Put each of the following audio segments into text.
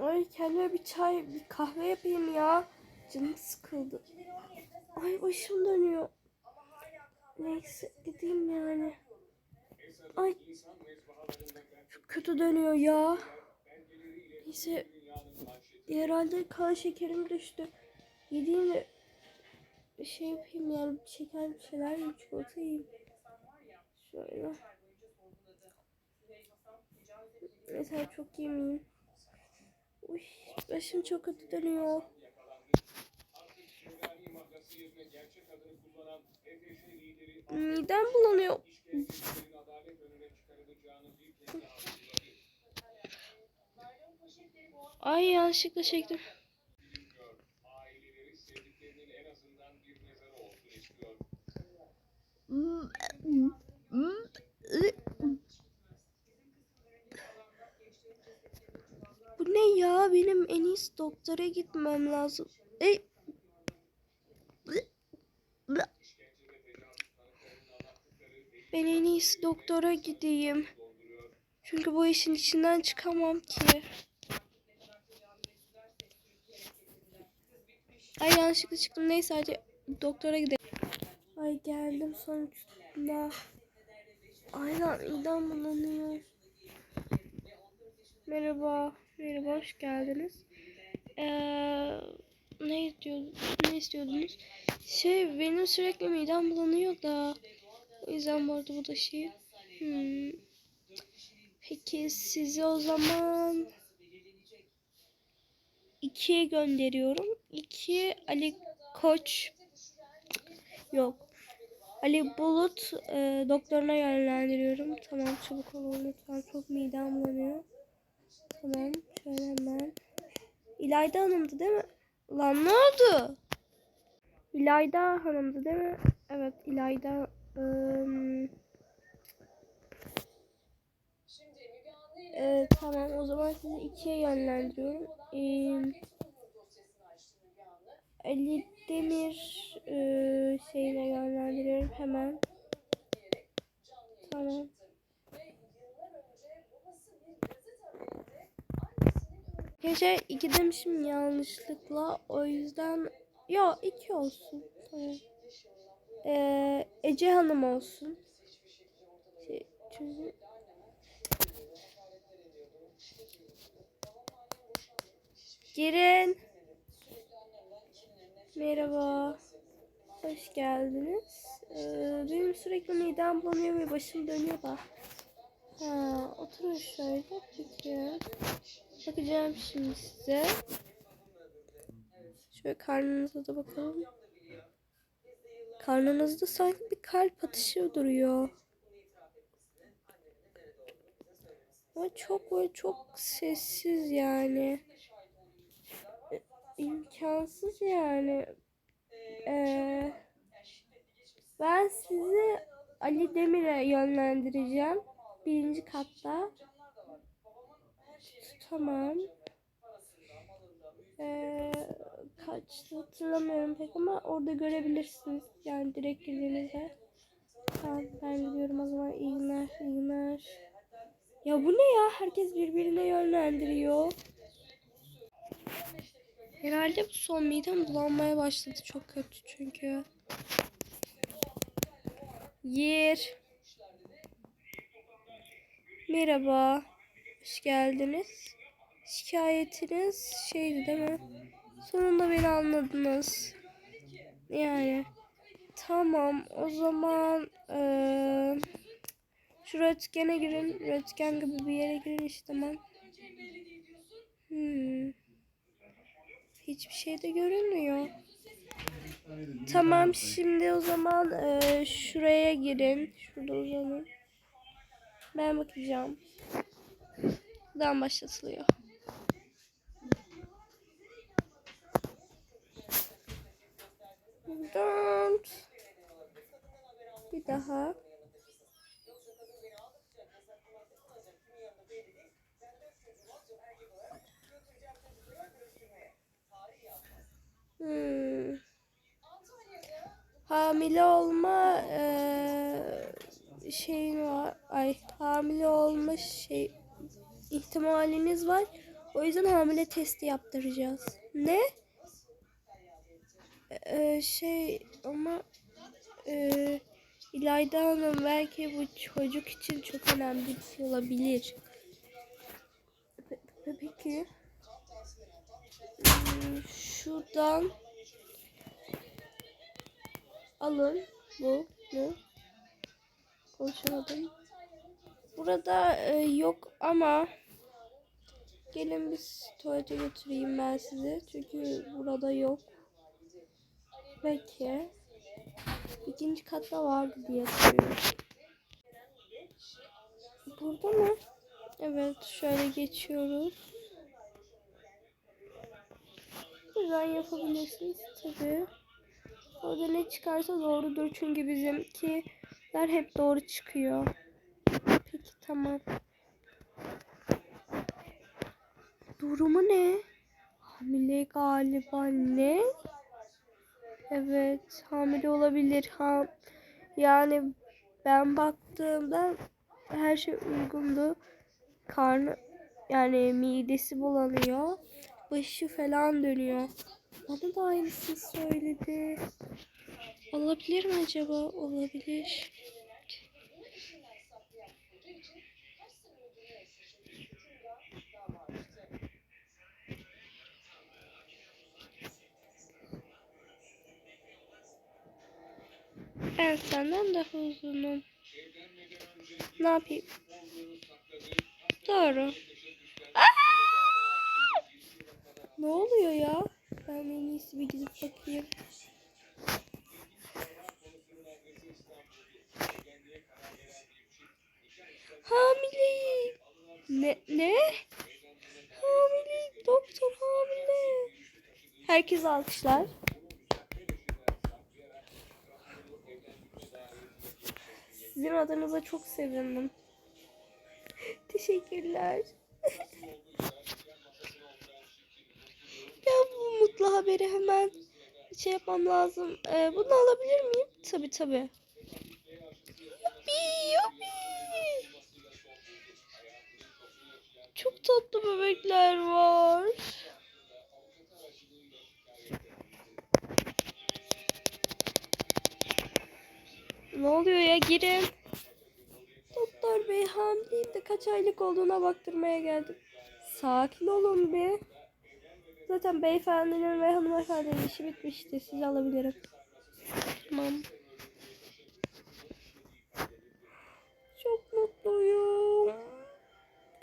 Ay kendime bir çay, bir kahve yapayım ya. Canım sıkıldı. Ay başım dönüyor. Neyse gideyim yani. Ay kötü dönüyor ya. Neyse herhalde kan şekerim düştü. Yediğim de bir şey yapayım yani şeker bir şeyler yiyeyim çikolata yiyeyim. Şöyle. Mesela çok yemeyeyim. Uy, başım çok kötü dönüyor. Midem bulanıyor. Ay yanlışlıkla çektim. Bu ne ya? Benim en iyisi doktora gitmem lazım. Ey. Ben en iyisi doktora gideyim. Çünkü bu işin içinden çıkamam ki. Ay yanlışlıkla çıktım. Neyse hadi doktora gidelim. Ay geldim sonuçta. Aynen midem bulanıyor. Merhaba. Merhaba hoş geldiniz. Ee, ne istiyordunuz? Ne istiyordunuz? Şey benim sürekli midem bulanıyor da. O yüzden bu arada bu da şey. Hmm. Peki sizi o zaman ikiye gönderiyorum. İki Ali Koç yok. Ali Bulut e, doktoruna yönlendiriyorum. Tamam çabuk olun lütfen. Çok midem bulanıyor. Tamam şöyle hemen. İlayda Hanım'dı değil mi? Lan ne oldu? İlayda Hanım'dı değil mi? Evet İlayda. ım, Ee, tamam o zaman sizi ikiye yönlendiriyorum. Ee, Ali Demir e, şeyine yönlendiriyorum hemen. Tamam. Gece iki demişim yanlışlıkla. O yüzden ya iki olsun. Tamam. Ee, Ece Hanım olsun. Şey, çünkü Girin. Merhaba. Hoş geldiniz. Ee, benim sürekli midem bulanıyor ve başım dönüyor da. Ha, oturun şöyle. Peki. Bakacağım şimdi size. Şöyle karnınıza da bakalım. Karnınızda sanki bir kalp atışı duruyor. Ama çok böyle çok sessiz yani. İmkansız yani. Ee, ben sizi Ali Demir'e yönlendireceğim. Birinci katta. Tamam. Ee, kaçtı hatırlamıyorum pek ama orada görebilirsiniz. Yani direkt girdiğinizde. Tamam ben gidiyorum o zaman. İyi günler, iyi günler. Ya bu ne ya? Herkes birbirine yönlendiriyor. Herhalde bu son midem bulanmaya başladı. Çok kötü çünkü. Yer. Merhaba. Hoş geldiniz. Şikayetiniz şeydi değil mi? Sonunda beni anladınız. Yani. Tamam. O zaman eee şu röntgene girin. Röntgen gibi bir yere girin işte tamam. Hmm. Hiçbir şey de görünmüyor. Tamam şimdi o zaman eee, şuraya girin. Şurada uzanın. Ben bakacağım. Buradan başlatılıyor. Don't. Bir daha. Hmm. Hamile olma eee şeyin var. Ay hamile olma şey ihtimaliniz var. O yüzden hamile testi yaptıracağız. Ne? Ee, şey ama e, İlayda Hanım belki bu çocuk için çok önemli bir şey olabilir. Pe- pe- Peki. Hmm, Şuradan alın bu ne? Konuşamadım. Burada e, yok ama gelin biz tuvalete götüreyim ben sizi. Çünkü burada yok. Peki. İkinci katta vardı diye hatırlıyorum. Burada mı? Evet şöyle geçiyoruz. Buradan yapabilirsiniz tabii. Orada ne çıkarsa doğrudur çünkü bizimkiler hep doğru çıkıyor. Peki tamam. Durumu ne? Hamile galiba ne? Evet hamile olabilir. Ha, yani ben baktığımda her şey uygundu. Karnı yani midesi bulanıyor. Başı falan dönüyor. Bana da aynısını söyledi. Olabilir mi acaba? Olabilir. Ben senden daha uzunum. Ne yapayım? Doğru. Ne oluyor ya? Ben en iyisi bir gidip bakayım. Hamileyim. Ne? Ne? Hamileyim. Doktor hamile. Herkes alkışlar. Sizin adınıza çok sevindim. Teşekkürler. ya bu mutlu haberi hemen şey yapmam lazım. Ee, bunu alabilir miyim? Tabi tabi. Yuppi yuppi. Çok tatlı bebekler var. Girin. Doktor bey hamileyim de kaç aylık olduğuna baktırmaya geldim. Sakin olun bir. Zaten beyefendinin ve hanımefendinin işi bitmişti. Sizi alabilirim. Tamam. Çok mutluyum.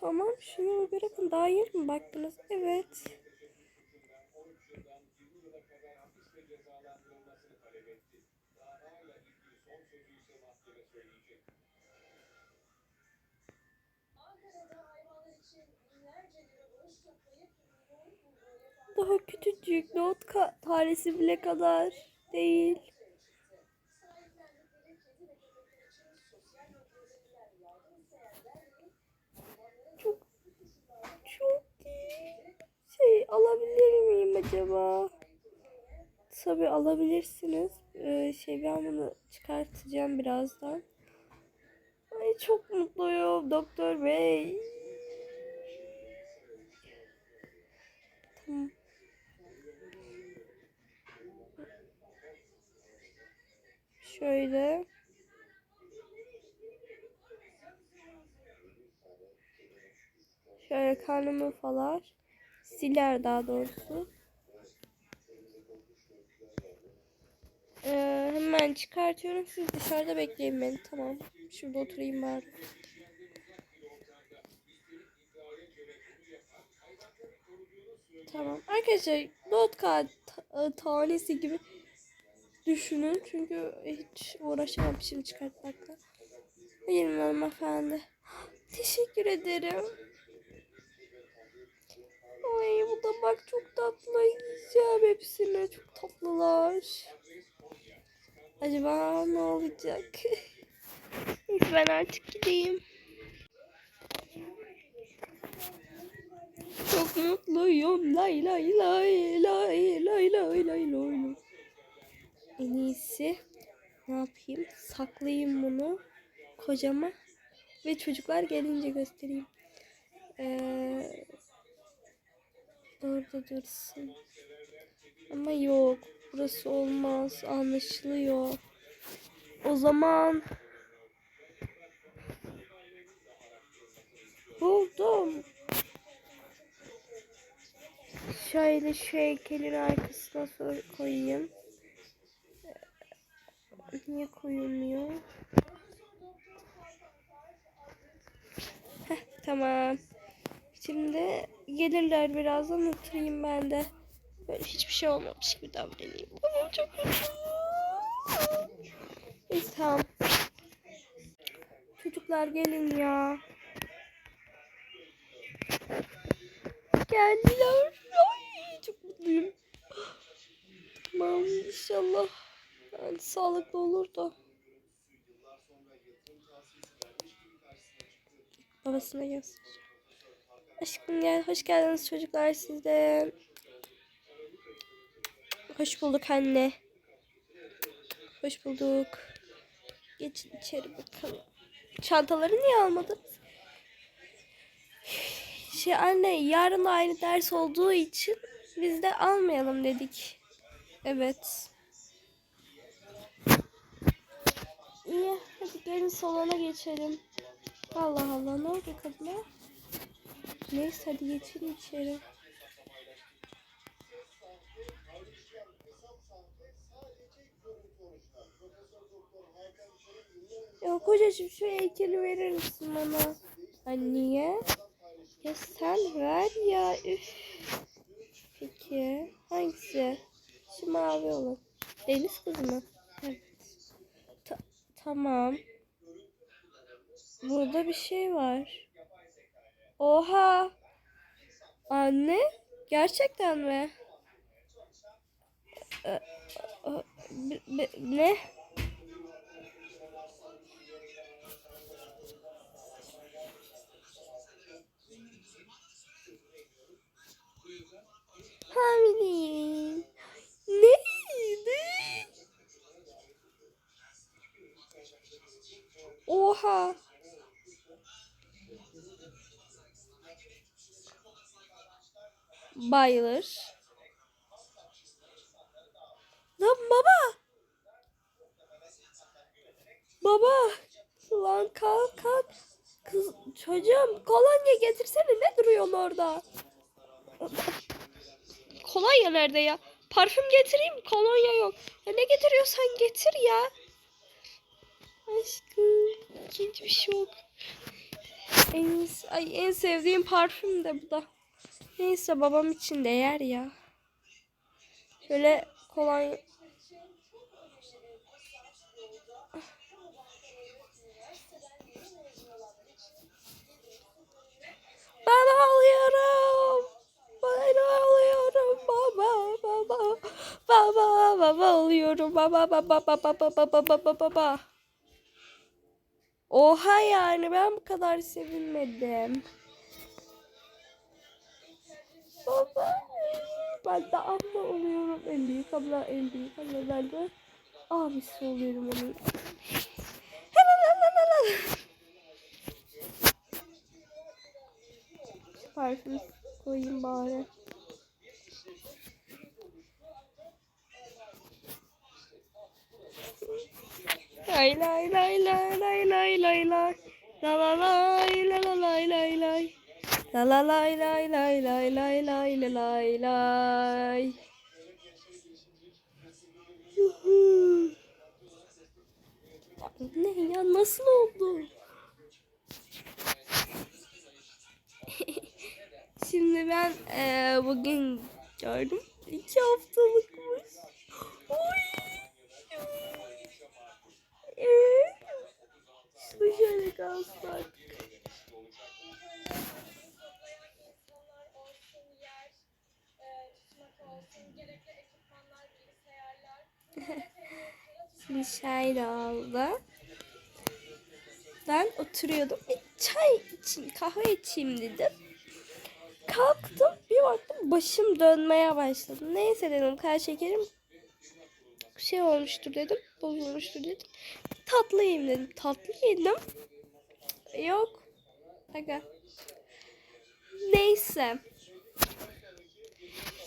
Tamam şunu bırakın. Daha yeni mi baktınız? Evet. Daha küçücük not tanesi bile kadar değil. Çok çok iyi. Şey alabilir miyim acaba? Tabii alabilirsiniz. Ee, şey ben bunu çıkartacağım birazdan. Ay çok mutluyum doktor bey. Tamam. Şöyle. Şöyle karnımı falan siler daha doğrusu. Ee, hemen çıkartıyorum. Siz dışarıda bekleyin beni. Tamam. Şurada oturayım bari. Tamam. Arkadaşlar not kağıt ta- tanesi gibi düşünün. Çünkü hiç uğraşamam şimdi çıkartmakla. Buyurun hanımefendi. Teşekkür ederim. Ay bu da bak çok tatlı. Yiyeceğim hepsini. Çok tatlılar. Acaba ne olacak? Ben artık gideyim. Çok mutluyum. Lay lay lay lay lay lay lay lay. En iyisi ne yapayım? Saklayayım bunu kocama ve çocuklar gelince göstereyim. Ee, burada dursun. Ama yok. Burası olmaz. Anlaşılıyor. O zaman buldum. Şöyle şu heykelin arkasına koyayım. Niye koyulmuyor? Heh, tamam. Şimdi gelirler birazdan oturayım ben de. Böyle hiçbir şey olmamış gibi davranayım. Tamam çok. Neyse tamam. Çocuklar gelin ya. Geldiler. Ay çok mutluyum. Tamam inşallah. Yani sağlıklı olur da. Babasına gelsin. Aşkım gel. Hoş geldiniz çocuklar sizde. Hoş bulduk anne. Hoş bulduk. Geçin içeri bakalım. Çantaları niye almadın? Şey anne yarın aynı ders olduğu için biz de almayalım dedik. Evet. İyi hadi gelin salona geçelim. Allah Allah ne oldu kadına? Neyse hadi geçin içeri. Ya kocacığım şu heykeli verir misin bana? Anneye. Ya sen ver ya. Üf. Peki. Hangisi? Şu mavi olan. Deniz kızı mı? Evet. Ta- tamam. Burada bir şey var. Oha. Anne. Gerçekten mi? Ee, ne? Hamileyim. Ne? Ne? Oha. Bayılır. Lan baba. Baba. Lan kalk kalk. Kız çocuğum kolonya getirsene ne duruyorsun orada? Kolonya nerede ya? Parfüm getireyim kolonya yok. Ya ne getiriyorsan getir ya. Aşkım hiçbir şey yok. En, ay, en sevdiğim parfüm de bu da. Neyse babam için değer ya. Şöyle kolonya. Ben ağlıyorum. Ben ağlıyorum baba baba. Baba baba ağlıyorum baba baba baba baba baba baba. Oha yani ben bu kadar sevinmedim. Baba. Ben de abla oluyorum. En büyük abla, en büyük abla. Ben de abisi oluyorum onun. Parfüm koyayım bari. Lay lay lay lay lay lay lay lay La la lay la la lay lay lay La la lay lay lay lay lay lay la lay lay Yuhu. Ne ya nasıl oldu? Şimdi ben eee, bugün gördüm. İki haftalıkmış. Oy. Evet. Şöyle kalsın artık. Şimdi şöyle oldu. Ben oturuyordum. Bir çay için, kahve içeyim dedim. Kalktım bir baktım başım dönmeye başladı. Neyse dedim kar şekerim şey olmuştur dedim. Bozulmuştur dedim. Tatlı yiyeyim dedim. Tatlı yedim. Yok. Aga. Neyse.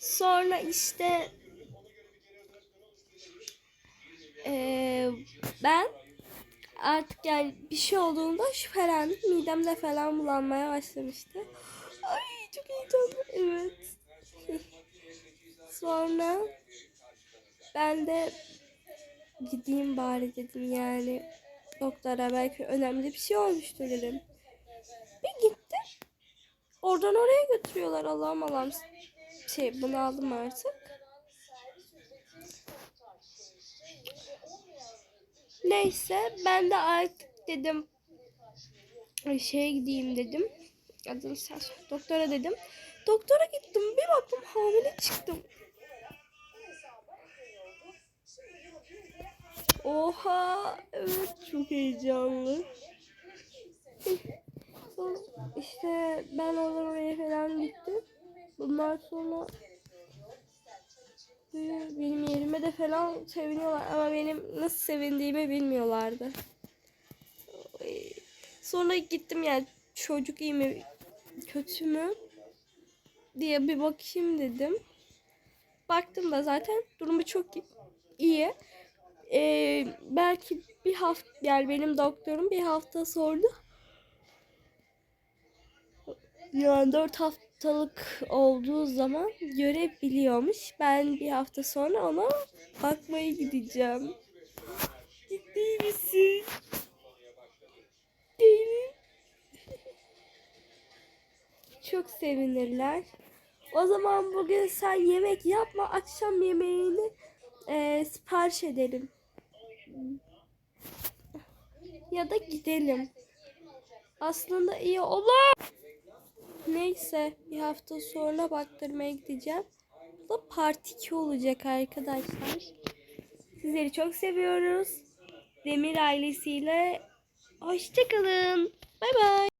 Sonra işte eee, ben artık yani bir şey olduğunda şüphelendim. Midemde falan bulanmaya başlamıştı. Çok heyecanlı. Evet. Sonra ben de gideyim bari dedim yani doktora belki önemli bir şey olmuştur dedim. Bir gittim. Oradan oraya götürüyorlar Allah'ım Allah'ım. Şey bunu aldım artık. Neyse ben de artık dedim şeye gideyim dedim. Adını sen. Doktora dedim. Doktora gittim bir baktım hamile çıktım. Oha evet çok heyecanlı. İşte ben oraya falan gittim. Bundan sonra benim yerime de falan seviniyorlar ama benim nasıl sevindiğimi bilmiyorlardı. Sonra gittim yani çocuk iyi mi kötü mü diye bir bakayım dedim. Baktım da zaten durumu çok iyi. Ee, belki bir hafta yani benim doktorum bir hafta sordu. Yani 4 haftalık olduğu zaman görebiliyormuş. Ben bir hafta sonra ona bakmaya gideceğim. Ciddi misin? Değilim. Çok sevinirler. O zaman bugün sen yemek yapma. Akşam yemeğini e, sipariş edelim. Ya da gidelim. Aslında iyi olur. Neyse bir hafta sonra baktırmaya gideceğim. Bu da part 2 olacak arkadaşlar. Sizleri çok seviyoruz. Demir ailesiyle hoşçakalın. Bay bay.